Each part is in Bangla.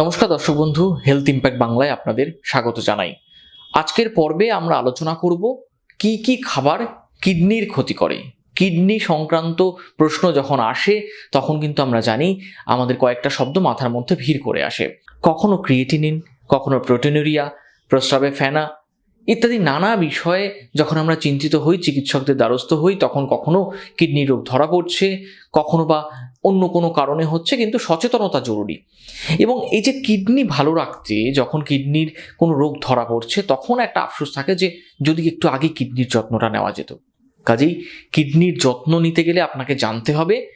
নমস্কার দর্শক বন্ধু হেলথ ইম্প্যাক্ট বাংলায় আপনাদের স্বাগত জানাই। আজকের পর্বে আমরা আলোচনা করব কি কি খাবার কিডনির ক্ষতি করে। কিডনি সংক্রান্ত প্রশ্ন যখন আসে, তখন কিন্তু আমরা জানি আমাদের কয়েকটা শব্দ মাথার মধ্যে ভিড় করে আসে। কখনো ক্রিয়েটিনিন কখনো প্রোটিনুরিয়া প্রস্রাবে ফেনা, ইত্যাদি নানা বিষয়ে যখন আমরা চিন্তিত হই, চিকিৎসকদের দ্বারস্থ হই, তখন কখনো কিডনি রোগ ধরা পড়ছে, কখনো বা অন্য কোনো কারণে হচ্ছে কিন্তু সচেতনতা জরুরি। এবং এই যে কিডনি ভালো রাখতে যখন কিডনির কোনো রোগ ধরা পড়ছে, তখন একটা আফসোস থাকে যে, যদি একটু আগে কিডনির যত্নটা নেওয়া যেত। কাজেই কিডনির যত্ন নিতে গেলে আপনাকে জানতে হবে,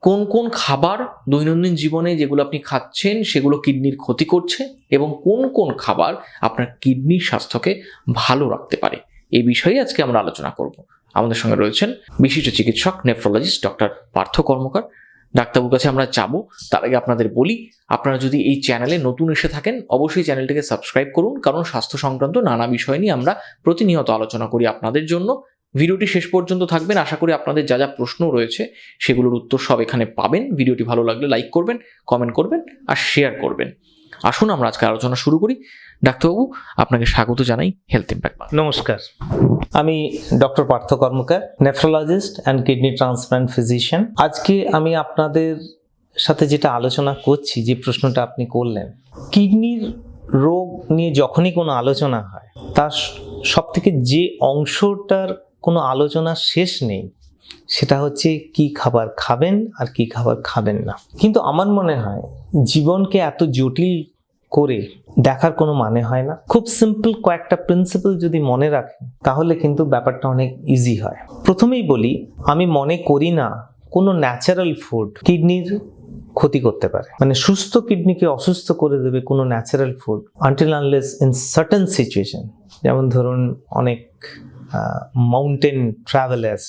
কোন কোন খাবার দৈনন্দিন জীবনে যেগুলো আপনি খাচ্ছেন, সেগুলো কিডনির ক্ষতি করছে এবং কোন কোন খাবার আপনার কিডনির স্বাস্থ্যকে ভালো রাখতে পারে। এই বিষয়ে আজকে আমরা আলোচনা করব। আমাদের সঙ্গে রয়েছেন বিশিষ্ট চিকিৎসক নেফ্রোলজিস্ট ডক্টর পার্থ কর্মকার। ডাক্তারবাবুর কাছে আমরা যাব, তার আগে আপনাদের বলি, আপনারা যদি এই চ্যানেলে নতুন এসে থাকেন, অবশ্যই চ্যানেলটিকে সাবস্ক্রাইব করুন, কারণ স্বাস্থ্য সংক্রান্ত নানা বিষয় নিয়ে আমরা প্রতিনিয়ত আলোচনা করি আপনাদের জন্য। ভিডিওটি শেষ পর্যন্ত থাকবেন, আশা করি আপনাদের যা যা প্রশ্ন রয়েছে, সেগুলোর উত্তর সব এখানে পাবেন। ভিডিওটি ভালো লাগলে লাইক করবেন, কমেন্ট করবেন, আর শেয়ার করবেন। আসুন, আমরা আজকে আলোচনা শুরু করি। ডাক্তারবাবু, আপনাকে স্বাগত জানাই হেলথ ইম্প্যাক্ট নমস্কার। আমি doctor Partha Karmakar nephrologist and kidney transplant physician আজকে আমি আপনাদের সাথে যেটা আলোচনা করছি, যে প্রশ্নটা আপনি করলেন, কিডনির রোগ নিয়ে যখনই কোনো আলোচনা হয়, তার সব থেকে যে অংশটার কোনো আলোচনা শেষ নেই, সেটা হচ্ছে কি খাবার খাবেন আর কি খাবার খাবেন না। কিন্তু আমার মনে হয়, জীবনকে এত জটিল করে দেখার কোনো মানে হয় না। খুব সিম্পল কয়েকটা প্রিন্সিপাল যদি মনে রাখেন, তাহলে কিন্তু ব্যাপারটা অনেক ইজি হয়। প্রথমেই বলি, আমি মনে করি না কোনো ন্যাচারাল ফুড কিডনির ক্ষতি করতে পারে। মানে সুস্থ কিডনিকে অসুস্থ করে দেবে কোনো natural food until unless in certain situation যেমন ধরুন, অনেক মাউন্টেন ট্রাভেলার্স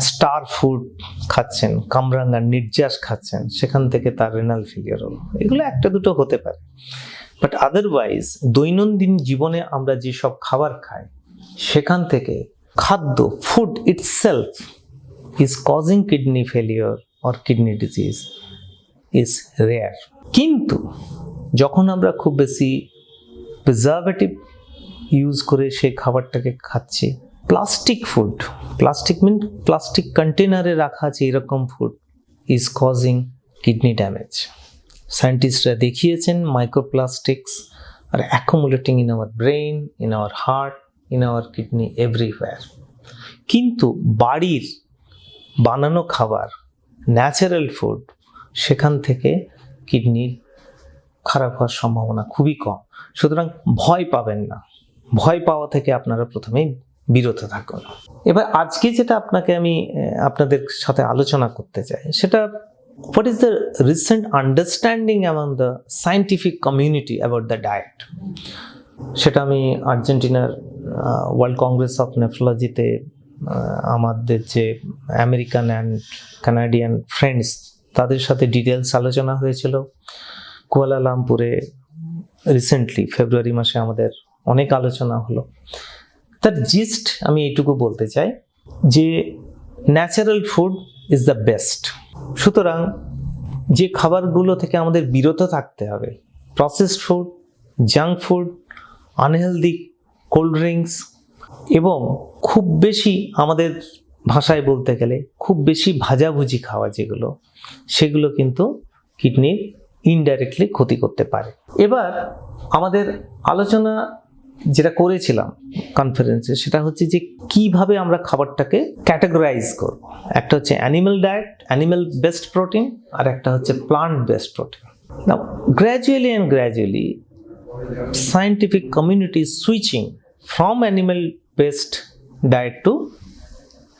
স্টার ফুড খাচ্ছেন, কামরাঙ্গা নির্যাস খাচ্ছেন, সেখান থেকে তার রেনাল ফেলিয়ার হলো। এগুলো একটা দুটো হতে পারে। বাট আদারওয়াইজ দৈনন্দিন জীবনে আমরা যেসব খাবার খাই, সেখান থেকে খাদ্য food itself is causing kidney failure or kidney disease is rare কিন্তু যখন আমরা খুব বেশি প্রিজার্ভেটিভ ইউজ করে সেই খাবারটাকে খাচ্ছি plastic food plastic mean plastic কন্টেনারে রাখা আছে এরকম food is causing kidney damage সায়েন্টিস্টরা দেখিয়েছেন microplastics are accumulating in our brain in our heart in our kidney everywhere কিন্তু বাড়ির বানানো খাবার ন্যাচারাল ফুড সেখান থেকে কিডনির খারাপ হওয়ার সম্ভাবনা খুবই কম। সুতরাং ভয় পাবেন না। ভয় পাওয়া থেকে আপনারা প্রথমেই বিরত থাকুন। এবার আজকে যেটা আপনাকে আমি আপনাদের সাথে আলোচনা করতে চাই, সেটা what is the recent understanding among the scientific community about the diet সেটা আমি আর্জেন্টিনার ওয়ার্ল্ড কংগ্রেস অফ নেফ্রোলজিতে আমাদের যে আমেরিকান অ্যান্ড কানাডিয়ান ফ্রেন্ডস তাদের সাথে ডিটেলস আলোচনা হয়েছিল। কুয়ালালামপুরে রিসেন্টলি ফেব্রুয়ারি মাসে আমাদের অনেক আলোচনা হলো। তার জিস্ট আমি এইটুকু বলতে চাই যে natural food is the best সুতরাং যে খাবারগুলো থেকে আমাদের বিরত থাকতে হবে processed food junk food unhealthy cold drinks এবং খুব বেশি আমাদের ভাষায় বলতে গেলে খুব বেশি ভাজাভুজি খাওয়া যেগুলো, সেগুলো কিন্তু কিডনির ইনডাইরেক্টলি ক্ষতি করতে পারে। এবার আমাদের আলোচনা যেটা করেছিলাম কনফারেন্সে সেটা হচ্ছে যে কীভাবে আমরা খাবারটাকে ক্যাটাগরাইজ করব। একটা হচ্ছে animal diet animal based protein আর একটা হচ্ছে প্লান্ট বেস্ট প্রোটিন না gradually and gradually scientific community switching from from animal diet to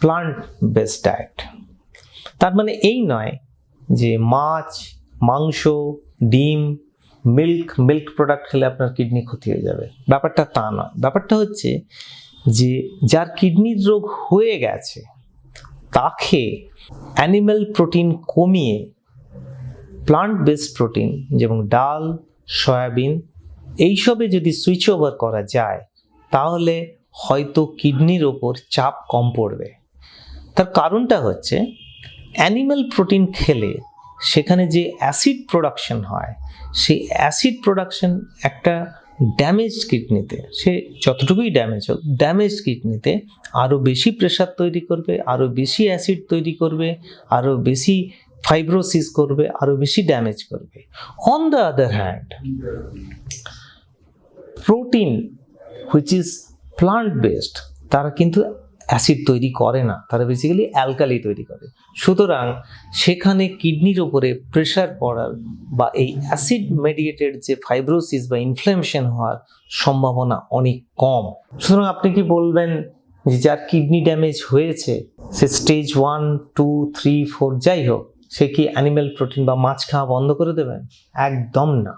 plant plant diet তার মানে এই নয় যে মাছ, মাংস, ডিম মিল্ক মিল্ক প্রোডাক্ট খেলে আপনার কিডনি ক্ষতি হয়ে যাবে। ব্যাপারটা তা নয়। ব্যাপারটা হচ্ছে যে, যার কিডনির রোগ হয়ে গেছে, তাকে অ্যানিম্যাল প্রোটিন কমিয়ে প্লান্ট বেসড প্রোটিন যেমন ডাল, সয়াবিন এইসবে যদি সুইচ ওভার করা যায়, তাহলে হয়তো কিডনির ওপর চাপ কম পড়বে। তার কারণটা হচ্ছে অ্যানিম্যাল প্রোটিন খেলে সেখানে যে অ্যাসিড প্রোডাকশন হয়, সেই অ্যাসিড প্রোডাকশন একটা ড্যামেজ কিডনিতে, সে যতটুকুই ড্যামেজ হোক, ড্যামেজ কিডনিতে আরও বেশি প্রেশার তৈরি করবে, আরও বেশি অ্যাসিড তৈরি করবে, আরও বেশি ফাইব্রোসিস করবে, আরও বেশি ড্যামেজ করবে। On the other hand protein which is plant based তারা কিন্তু অ্যাসিড তৈরি করে না, তারা বেসিক্যালি অ্যালকালি তৈরি করে। সুতরাং সেখানে কিডনির ওপরে প্রেশার পড়ার বা এই অ্যাসিড মেডিয়েটেড যে ফাইব্রোসিস বা ইনফ্লেমেশন হওয়ার সম্ভাবনা অনেক কম। সুতরাং আপনি কি বলবেন যে যার কিডনি ড্যামেজ হয়েছে, সে stage one two three four যাই হোক, সে কি অ্যানিম্যাল প্রোটিন বা মাছ খাওয়া বন্ধ করে দেবেন? একদম না।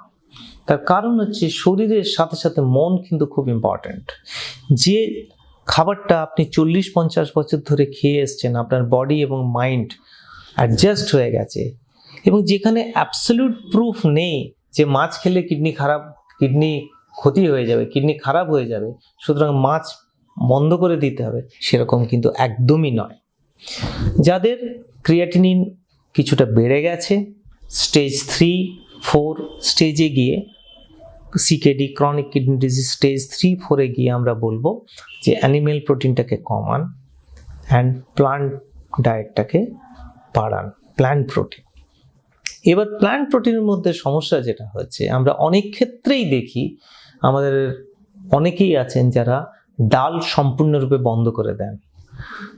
তার কারণ হচ্ছে শরীরের সাথে সাথে মন কিন্তু খুব ইম্পর্ট্যান্ট যে খাবারটা আপনি চল্লিশ পঞ্চাশ বছর ধরে খেয়ে এসছেন, আপনার বডি এবং মাইন্ড অ্যাডজাস্ট হয়ে গেছে। এবং যেখানে অ্যাবসলিউট প্রুফ নেই যে মাছ খেলে কিডনি খারাপ কিডনি ক্ষতি হয়ে যাবে কিডনি খারাপ হয়ে যাবে, সুতরাং মাছ বন্ধ করে দিতে হবে, সেরকম কিন্তু একদমই নয়। যাদের ক্রিয়াটিনিন কিছুটা বেড়ে গেছে স্টেজ থ্রি ফোর স্টেজে গিয়ে CKD chronic kidney disease stage three ফোরে গিয়ে আমরা বলব যে অ্যানিমেল প্রোটিনটাকে কমান অ্যান্ড প্লান্ট ডায়েটটাকে বাড়ান প্ল্যান্ট প্রোটিন এবার প্ল্যান্ট প্রোটিনের মধ্যে সমস্যা যেটা হয়েছে আমরা অনেক ক্ষেত্রেই দেখি আমাদের অনেকেই আছেন যারা ডাল সম্পূর্ণরূপে বন্ধ করে দেন।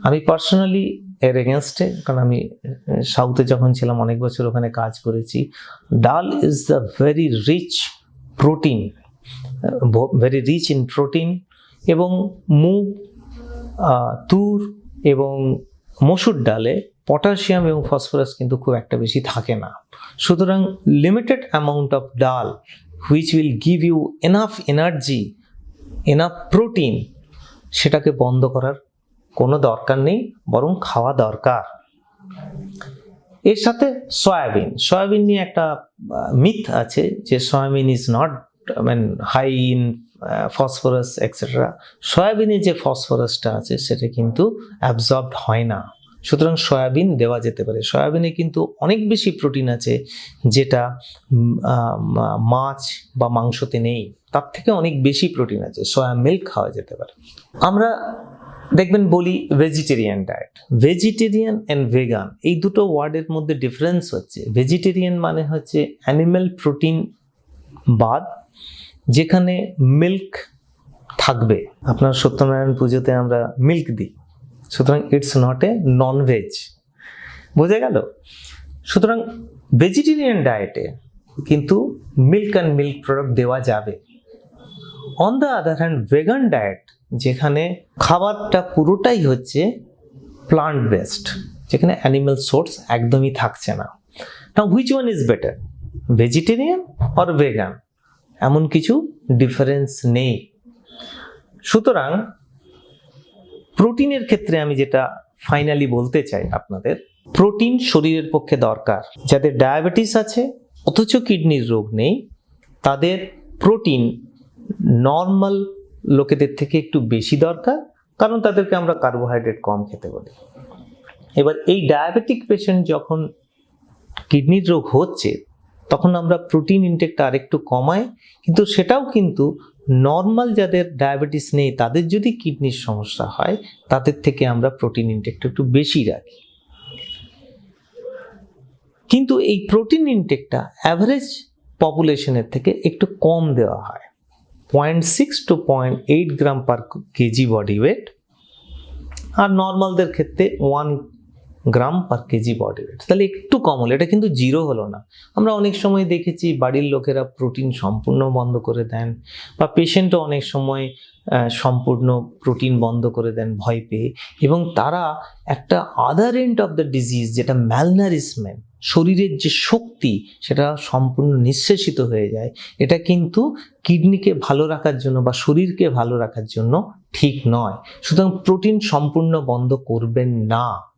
আমি পার্সোনালি এর এগেনস্টে কারণ আমি সাউথে যখন ছিলাম অনেক বছর ওখানে কাজ করেছি dal is the very rich protein very rich in protein এবং মুগ তুর এবং মসুর ডালে পটাশিয়াম এবং ফসফরাস কিন্তু খুব একটা বেশি থাকে না। সুতরাং limited amount of dal which will give you enough energy enough protein সেটাকে বন্ধ করার কোনো দরকার নেই, বরং খাওয়া দরকার। এর সাথে সয়াবিন। সয়াবিন নিয়ে একটা মিথ আছে যে soybean is not mean high in phosphorus extra সয়াবিনে যে ফসফরাসটা আছে সেটা কিন্তু অ্যাবজর্বড হয় না। সুতরাং সয়াবিন দেওয়া যেতে পারে। সয়াবিনে কিন্তু অনেক বেশি প্রোটিন আছে যেটা মাছ বা মাংসতে নেই। তার থেকে অনেক বেশি প্রোটিন আছে। সয়া মিল্ক খাওয়া যেতে পারে। আমরা দেখবেন বলি vegetarian diet vegetarian and vegan এই দুটো ওয়ার্ডের মধ্যে ডিফারেন্স হচ্ছে। ভেজিটেরিয়ান মানে হচ্ছে অ্যানিম্যাল প্রোটিন বাদ, যেখানে মিল্ক থাকবে। আপনার সত্যনারায়ণ পুজোতে আমরা মিল্ক দিই। সুতরাং it's not a non veg বোঝা গেল? সুতরাং ভেজিটেরিয়ান ডায়েটে কিন্তু মিল্ক অ্যান্ড মিল্ক প্রোডাক্ট দেওয়া যাবে। On the other hand vegan diet যেখানে খাবারটা পুরোটাই হচ্ছে প্লান্ট বেসড যেখানে অ্যানিম্যাল সোর্স একদমই থাকছে না। না which one is better vegetarian or vegan এমন কিছু ডিফারেন্স নেই। সুতরাং, প্রোটিনের ক্ষেত্রে আমি যেটা ফাইনালি বলতে চাই আপনাদের, প্রোটিন শরীরের পক্ষে দরকার। যাদের ডায়াবেটিস আছে, অথচ কিডনির রোগ নেই, তাদের প্রোটিন নর্মাল লোকেদের থেকে একটু বেশি দরকার, কারণ তাদেরকে আমরা কার্বোহাইড্রেট কম খেতে বলি। এবার এই ডায়াবেটিক পেশেন্ট যখন কিডনির রোগ হচ্ছে, তখন আমরা প্রোটিন ইনটেকটা আরেকটু কমাই, কিন্তু সেটাও কিন্তু নর্মাল যাদের ডায়াবেটিস নেই, তাদের যদি কিডনির সমস্যা হয়, তাদের থেকে আমরা প্রোটিন ইনটেকটা একটু বেশি রাখি। কিন্তু এই প্রোটিন ইনটেকটা অ্যাভারেজ পপুলেশনের থেকে একটু কম দেওয়া হয়। Point six two point eight gram per KG body weight আর নর্মালদের ক্ষেত্রে one gram per KG body weight তাহলে একটু কম হলো, এটা কিন্তু জিরো হলো না। আমরা অনেক সময় দেখেছি বাড়ির লোকেরা প্রোটিন সম্পূর্ণ বন্ধ করে দেন বা পেশেন্টও অনেক সময় সম্পূর্ণ প্রোটিন বন্ধ করে দেন ভয় পেয়ে। এবং তারা একটা other end of the disease যেটা ম্যালনারিসমেন্ট শরীরের যে শক্তি, সেটা সম্পূর্ণ নিঃশেষিত হয়ে যায়। এটা কিন্তু কিডনিকে ভালো রাখার জন্য বা শরীরকে ভালো রাখার জন্য ঠিক নয়। সুতরাং প্রোটিন সম্পূর্ণ বন্ধ করবেন না।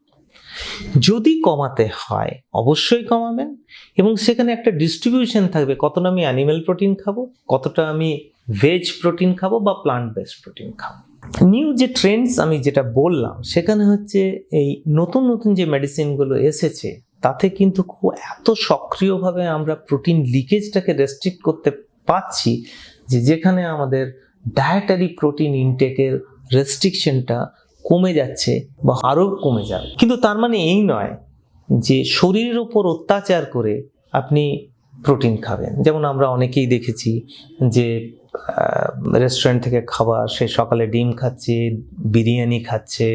যদি কমাতে হয়, অবশ্যই কমাবেন। এবং সেখানে একটা ডিস্ট্রিবিউশন থাকবে, কতটা আমি অ্যানিম্যাল প্রোটিন খাব, কতটা আমি ভেজ প্রোটিন খাব বা প্লান্ট বেসড প্রোটিন খাব। নিউ যে ট্রেন্ডস আমি যেটা বললাম, সেখানে হচ্ছে এই নতুন নতুন যে মেডিসিনগুলো এসেছে, তাতে কিন্তু খুব এত সক্রিয়ভাবে আমরা প্রোটিন লিকেজটাকে রেস্ট্রিক্ট করতে পারছি যে যেখানে আমাদের ডায়েটারি প্রোটিন ইনটেকের রেস্ট্রিকশনটা কমে যাচ্ছে বা আরও কমে যাবে। কিন্তু তার মানে এই নয় যে শরীরের ওপর অত্যাচার করে আপনি প্রোটিন খাবেন। যেমন আমরা অনেকেই দেখেছি যে রেস্টুরেন্ট থেকে খাবার, সে সকালে ডিম খাচ্ছে, বিরিয়ানি খাচ্ছে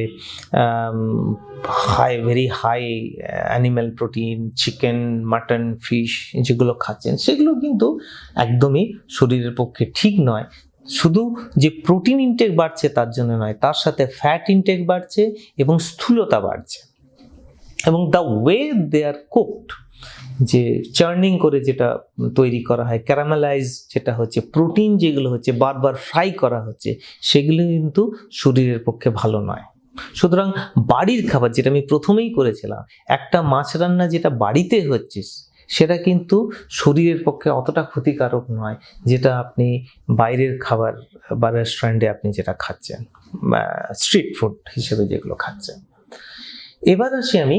high very high animal protein chicken mutton fish যেগুলো খাচ্ছেন, সেগুলো কিন্তু একদমই শরীরের পক্ষে ঠিক নয়। শুধু যে প্রোটিন ইনটেক বাড়ছে তার জন্য নয়, তার সাথে ফ্যাট ইনটেক বাড়ছে এবং স্থূলতা বাড়ছে। এবং the way they are cooked যে চার্নিং করে যেটা তৈরি করা হয় ক্যারামেলাইজ যেটা হচ্ছে প্রোটিন যেগুলো হচ্ছে, বারবার ফ্রাই করা হচ্ছে, সেগুলো কিন্তু শরীরের পক্ষে ভালো নয়। সুতরাং বাড়ির খাবার যেটা আমি প্রথমেই করেছিলাম, একটা মাছ রান্না যেটা বাড়িতে হচ্ছে সেটা কিন্তু শরীরের পক্ষে অতটা ক্ষতিকারক নয়, যেটা আপনি বাইরের খাবার বা রেস্টুরেন্টে আপনি যেটা খাচ্ছেন স্ট্রিট ফুড হিসেবে যেগুলো খাচ্ছেন। এবার আসি আমি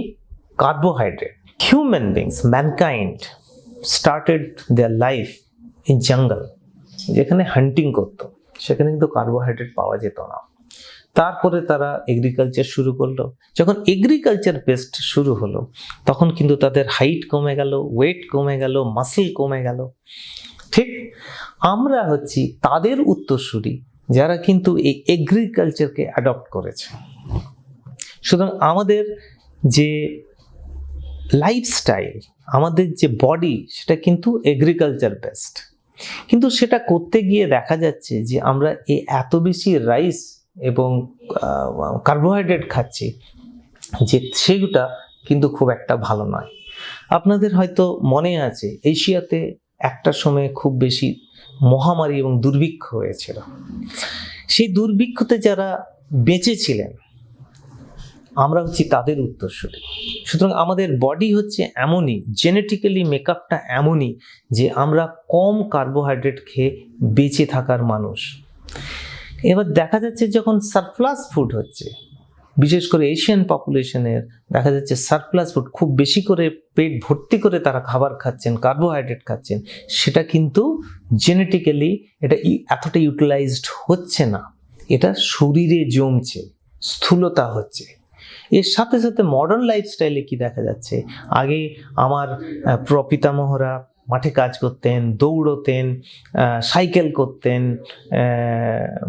carbohydrate human beings mankind started their life in jungle যেখানে হান্টিং করতো, সেখানে কিন্তু কার্বোহাইড্রেট পাওয়া যেত না। তারপরে তারা এগ্রিকালচার শুরু করল। যখন এগ্রিকালচার বেস্ট শুরু হলো, তখন কিন্তু তাদের হাইট কমে গেল ওয়েট কমে গেল মাসেল কমে গেল। ঠিক আমরা হচ্ছি তাদের উত্তরসূরি, যারা কিন্তু এই এগ্রিকালচারকে অ্যাডপ্ট করেছে। সুতরাং আমাদের যে লাইফস্টাইল আমাদের যে বডি সেটা কিন্তু এগ্রিকালচার বেস্ট কিন্তু সেটা করতে গিয়ে দেখা যাচ্ছে যে আমরা এই এত বেশি রাইস এবং কার্বোহাইড্রেট খাচ্ছি, যে সেগুটা কিন্তু খুব একটা ভালো নয়। আপনাদের হয়তো মনে আছে, এশিয়াতে একটা সময়ে খুব বেশি মহামারী এবং দুর্ভিক্ষ হয়েছিল। সেই দুর্ভিক্ষতে যারা বেঁচেছিলেন, আমরা হচ্ছি তাদের উত্তরসূরি। সুতরাং আমাদের বডি হচ্ছে এমনই জেনেটিক্যালি মেকআপটা এমনই যে আমরা কম কার্বোহাইড্রেট খেয়ে বেঁচে থাকার মানুষ। এবার দেখা যাচ্ছে যখন সারপ্লাস ফুড হচ্ছে, বিশেষ করে এশিয়ান পপুলেশনের দেখা যাচ্ছে সারপ্লাস ফুড খুব বেশি করে পেট ভর্তি করে তারা খাবার খাচ্ছেন কার্বোহাইড্রেট খাচ্ছেন, সেটা কিন্তু জেনেটিক্যালি এটা এতটা ইউটিলাইজড হচ্ছে না। এটা শরীরে জমছে, স্থূলতা হচ্ছে। এর সাথে সাথে মডার্ন লাইফস্টাইলে কি দেখা যাচ্ছে? আগে আমার প্রপিতামহরা মাঠে কাজ করতেন, দৌড়তেন সাইকেল করতেন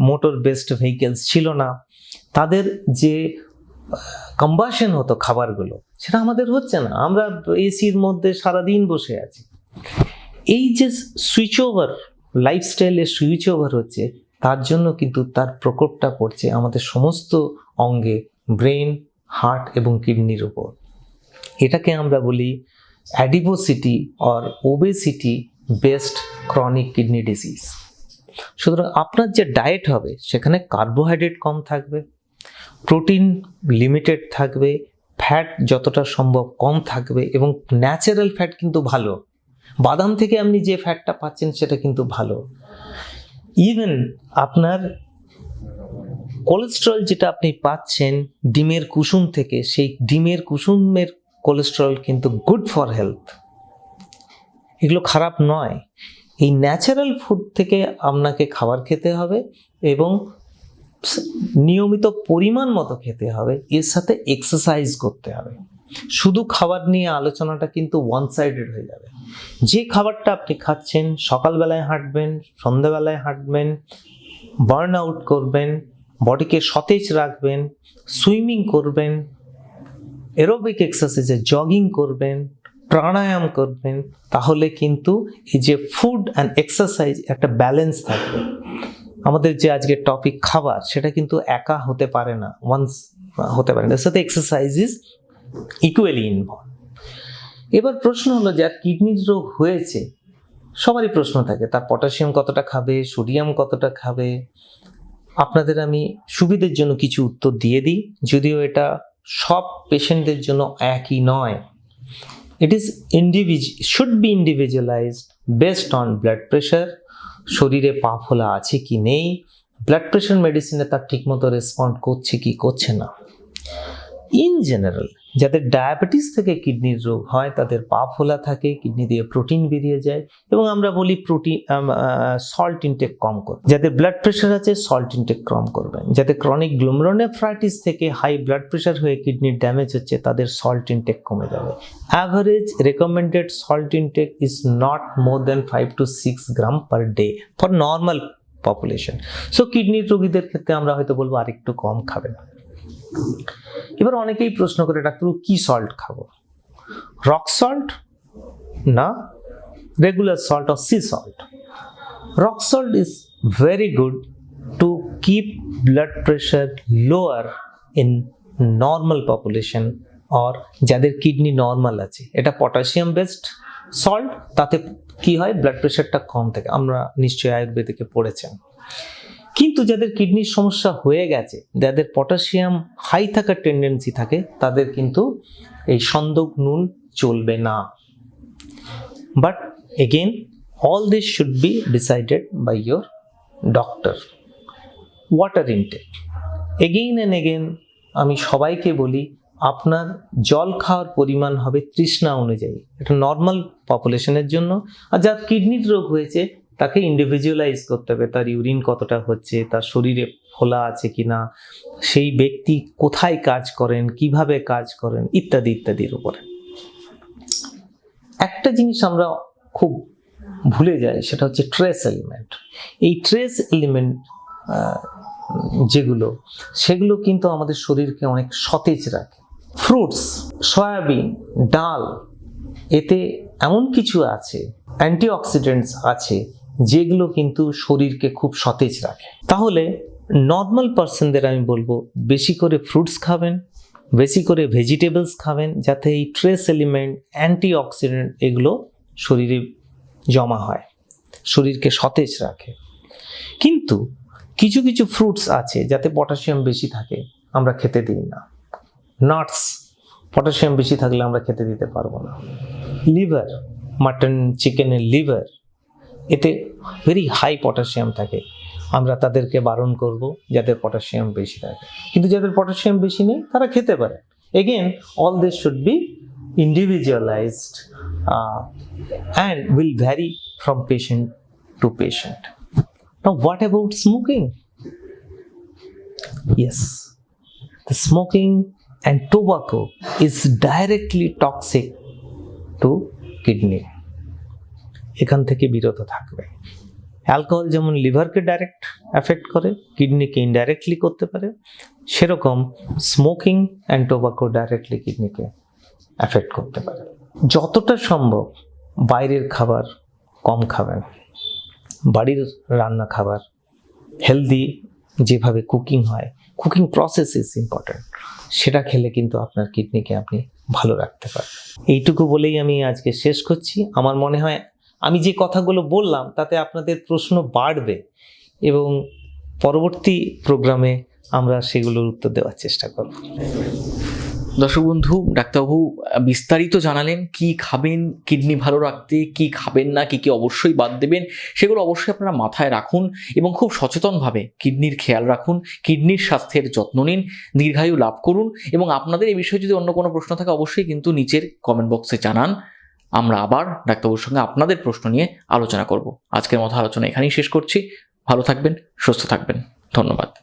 মোটর বেসড ভেহিকেলস ছিল না। তাদের যে কম্বাসন হতো খাবারগুলো, সেটা আমাদের হচ্ছে না। আমরা এসির মধ্যে সারাদিন বসে আছি। এই যে সুইচ ওভার লাইফস্টাইলের সুইচ ওভার হচ্ছে, তার জন্য কিন্তু তার প্রকোপটা পড়ছে আমাদের সমস্ত অঙ্গে ব্রেন হার্ট এবং কিডনির উপর। এটাকে আমরা বলি adiposity or obesity based chronic kidney disease. সুতরাং আপনার যে ডায়েট হবে, সেখানে কার্বোহাইড্রেট কম থাকবে, প্রোটিন লিমিটেড থাকবে, ফ্যাট যতটা সম্ভব কম থাকবে এবং ন্যাচারাল ফ্যাট কিন্তু ভালো। বাদাম থেকে আপনি যে ফ্যাটটা পাচ্ছেন, সেটা কিন্তু ভালো। ইভেন আপনার কোলেস্ট্রল যেটা আপনি পাচ্ছেন, ডিমের কুসুম থেকে, সেই ডিমের কুসুমের কোলেস্ট্রল কিন্তু গুড ফর হেলথ এগুলো খারাপ নয়। এই ন্যাচারাল ফুড থেকে আপনাকে খাবার খেতে হবে এবং নিয়মিত পরিমাণ মতো খেতে হবে। এর সাথে এক্সারসাইজ করতে হবে। শুধু খাবার নিয়ে আলোচনাটা কিন্তু ওয়ান সাইডেড হয়ে যাবে। যে খাবারটা আপনি খাচ্ছেন, সকালবেলায় হাঁটবেন, সন্ধ্যাবেলায় হাঁটবেন বার্ন আউট করবেন বডিকে সতেজ রাখবেন সুইমিং করবেন এরোবিক এক্সারসাইজে জগিং করবেন, প্রাণায়াম করবেন, তাহলে কিন্তু এই যে ফুড অ্যান্ড এক্সারসাইজ একটা ব্যালেন্স থাকবে। আমাদের যে আজকে টপিক খাবার, সেটা কিন্তু একা হতে পারে না ওয়ান্স হতে পারে না। সাথে এক্সারসাইজ ইজ ইকুয়ালি ইনভলভ এবার প্রশ্ন হলো যার কিডনির রোগ হয়েছে? সবারই প্রশ্ন থাকে, তার পটাশিয়াম কতটা খাবে, সোডিয়াম কতটা খাবে? আপনাদের আমি সুবিধের জন্য কিছু উত্তর দিয়ে দিই, যদিও এটা সব পেশেন্টদের জন্য একই নয়। It is ইন্ডিভিজ should be individualized based on blood pressure শরীরে পা ফোলা আছে কি নেই ব্লাড প্রেশার মেডিসিনে তার ঠিকমতো রেসপন্ড করছে কি করছে না। ইন জেনারেল যাদের ডায়াবেটিস থেকে কিডনির রোগ হয়, তাদের পা ফোলা থাকে কিডনি দিয়ে প্রোটিন বেরিয়ে যায় এবং আমরা বলি প্রোটিন সল্ট ইনটেক কম করবে যাদের ব্লাড প্রেশার আছে সল্ট ইনটেক কম করবেন, যাদের ক্রনিক গ্লোমেরোনেফ্রাইটিস থেকে হাই ব্লাড প্রেশার হয়ে কিডনির ড্যামেজ হচ্ছে, তাদের সল্ট ইনটেক কমে যাবে। Average recommended salt intake is not more than five to six gram per day for normal population so কিডনির রোগীদের ক্ষেত্রে আমরা হয়তো বলব আরেকটু কম খাবেন। এবার অনেকেই প্রশ্ন করে, ডাক্তারবাবু, কি সল্ট খাব? রক সল্ট না regular salt or sea salt rock salt is very good to keep blood pressure lower in normal population or যাদের কিডনি নর্মাল আছে। এটা পটাশিয়াম বেসড সল্ট তাতে কি হয়? ব্লাড প্রেশারটা কম থাকে। আমরা নিশ্চয়ই আয়ুর্বেদিকে পড়েছেন। কিন্তু যাদের কিডনির সমস্যা হয়ে গেছে, যাদের পটাশিয়াম হাই থাকার টেন্ডেন্সি থাকে, তাদের কিন্তু এই সন্দক নুন চলবে না। But again all this should be decided by your doctor water intake again and again আমি সবাইকে বলি, আপনার জল খাওয়ার পরিমাণ হবে তৃষ্ণা অনুযায়ী। এটা নর্মাল পপুলেশনের জন্য। আর যার কিডনির রোগ হয়েছে তাকে ইন্ডিভিজুয়ালাইজ করতে হবে, তার ইউরিন কতটা হচ্ছে, তার শরীরে ফোলা আছে কি না সেই ব্যক্তি কোথায় কাজ করেন, কীভাবে কাজ করেন, ইত্যাদি, ইত্যাদির উপরে। একটা জিনিস আমরা খুব ভুলে যাই, সেটা হচ্ছে ট্রেস এলিমেন্ট এই ট্রেস এলিমেন্ট যেগুলো, সেগুলো কিন্তু আমাদের শরীরকে অনেক সতেজ রাখে। ফ্রুটস সয়াবিন ডাল, এতে এমন কিছু আছে অ্যান্টিঅক্সিডেন্টস আছে যেগুলো কিন্তু শরীরকে খুব সতেজ রাখে। তাহলে নর্মাল পার্সনদের আমি বলব, বেশি করে ফ্রুটস খাবেন, বেশি করে ভেজিটেবলস খাবেন, যাতে এই ট্রেস এলিমেন্ট অ্যান্টিঅক্সিডেন্ট এগুলো শরীরে জমা হয়, শরীরকে সতেজ রাখে। কিন্তু কিছু কিছু ফ্রুটস আছে যাতে পটাশিয়াম বেশি থাকে, আমরা খেতে দিই না। নাটস পটাশিয়াম বেশি থাকলে আমরা খেতে দিতে পারব না। লিভার মাটন চিকেনের লিভার এতে ভেরি হাই পটাশিয়াম থাকে আমরা তাদেরকে বারণ করব যাদের পটাশিয়াম বেশি থাকে কিন্তু যাদের পটাশিয়াম বেশি নেই তারা খেতে পারে again all this should be individualized and will vary from patient to patient what about smoking? Yes, the smoking and tobacco is directly toxic to kidney. এখান থেকে বিরত থাকবে। অ্যালকোহল যেমন লিভারকে ডাইরেক্ট অ্যাফেক্ট করে, কিডনিকে ইনডাইরেক্টলি করতে পারে, সেরকম স্মোকিং অ্যান্ড টোবাকো ডাইরেক্টলি কিডনিকে অ্যাফেক্ট করতে পারে। যতটা সম্ভব বাইরের খাবার কম খাবেন। বাড়ির রান্না খাবার হেলদি যেভাবে কুকিং হয় কুকিং প্রসেস ইজ ইম্পর্ট্যান্ট সেটা খেলে কিন্তু আপনার কিডনিকে আপনি ভালো রাখতে পারবেন। এইটুকু বলেই আমি আজকে শেষ করছি। আমার মনে হয় আমি যে কথাগুলো বললাম, তাতে আপনাদের প্রশ্ন বাড়বে এবং পরবর্তী প্রোগ্রামে আমরা সেগুলোর উত্তর দেওয়ার চেষ্টা করব। দর্শক বন্ধু, ডাক্তারবাবু, বিস্তারিত জানালেন, কি খাবেন, কিডনি ভালো রাখতে, কি খাবেন না, কি কি অবশ্যই বাদ দেবেন, সেগুলো অবশ্যই আপনারা মাথায় রাখুন এবং খুব সচেতনভাবে কিডনির খেয়াল রাখুন, কিডনির স্বাস্থ্যের যত্ন নিন, দীর্ঘায়ু লাভ করুন এবং আপনাদের এই বিষয়ে যদি অন্য কোনো প্রশ্ন থাকে, অবশ্যই কিন্তু নিচের কমেন্ট বক্সে জানান। আমরা আবার ডাক্তারবাবুর সঙ্গে আপনাদের প্রশ্ন নিয়ে আলোচনা করব। আজকের মতো আলোচনা এখানেই শেষ করছি। ভালো থাকবেন, সুস্থ থাকবেন। ধন্যবাদ।